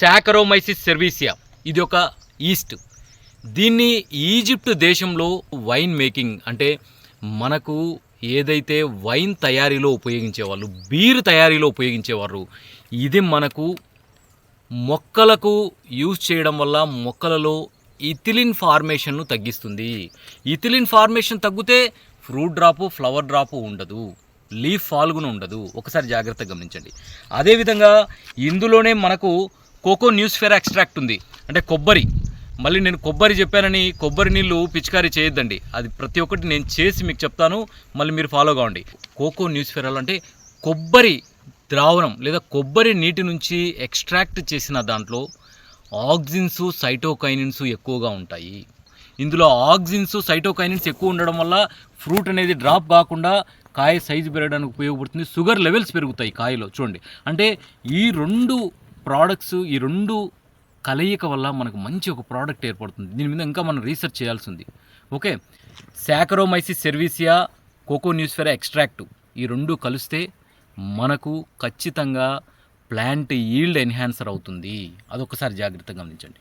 శాకరోమైసిస్ సెర్వీసియా. ఇది ఒక ఈస్ట్. దీన్ని ఈజిప్ట్ దేశంలో వైన్ మేకింగ్ అంటే మనకు ఏదైతే వైన్ తయారీలో ఉపయోగించేవాళ్ళు బీర్ తయారీలో ఉపయోగించేవారు ఇది మనకు మొక్కలకు యూజ్ చేయడం వల్ల మొక్కలలో ఇథిలిన్ ఫార్మేషన్ను తగ్గిస్తుంది. ఇథిలిన్ ఫార్మేషన్ తగ్గితే ఫ్రూట్ డ్రాపు ఫ్లవర్ డ్రాపు ఉండదు లీఫ్ ఫాల్గున ఉండదు. ఒకసారి జాగ్రత్తగా గమనించండి. అదేవిధంగా ఇందులోనే మనకు కోకో న్యూస్ఫెరా ఎక్స్ట్రాక్ట్ ఉంది. అంటే కొబ్బరి. మళ్ళీ నేను కొబ్బరి చెప్పానని కొబ్బరి నీళ్ళు పిచికారీ చేయొద్దండి. అది ప్రతి ఒక్కటి నేను చేసి మీకు చెప్తాను. మళ్ళీ మీరు ఫాలో కావండి కోకో న్యూస్ఫెరాలు అంటే కొబ్బరి ద్రావణం లేదా కొబ్బరి నీటి నుంచి ఎక్స్ట్రాక్ట్ చేసిన దాంట్లో ఆక్సిన్స్ సైటోకైనిన్స్ ఎక్కువగా ఉంటాయి. ఇందులో ఆక్సిన్స్ సైటోకైనిన్స్ ఎక్కువ ఉండడం వల్ల ఫ్రూట్ అనేది డ్రాప్ కాకుండా కాయ సైజు పెరగడానికి ఉపయోగపడుతుంది. షుగర్ లెవెల్స్ పెరుగుతాయి కాయలో. చూడండి. అంటే ఈ రెండు ప్రోడక్ట్స్ ఈ రెండు కలయిక వల్ల మనకు మంచి ఒక ప్రోడక్ట్ ఏర్పడుతుంది. దీని మీద ఇంకా మనం రీసెర్చ్ చేయాల్సి ఉంది. Okay saccharomyces cerevisiae cocos nucifera extract ఈ రెండు కలిస్తే మనకు ఖచ్చితంగా ప్లాంట్ ఈల్డ్ ఎన్హాన్సర్ అవుతుంది. అదొకసారి జాగ్రత్తగా గమనించండి.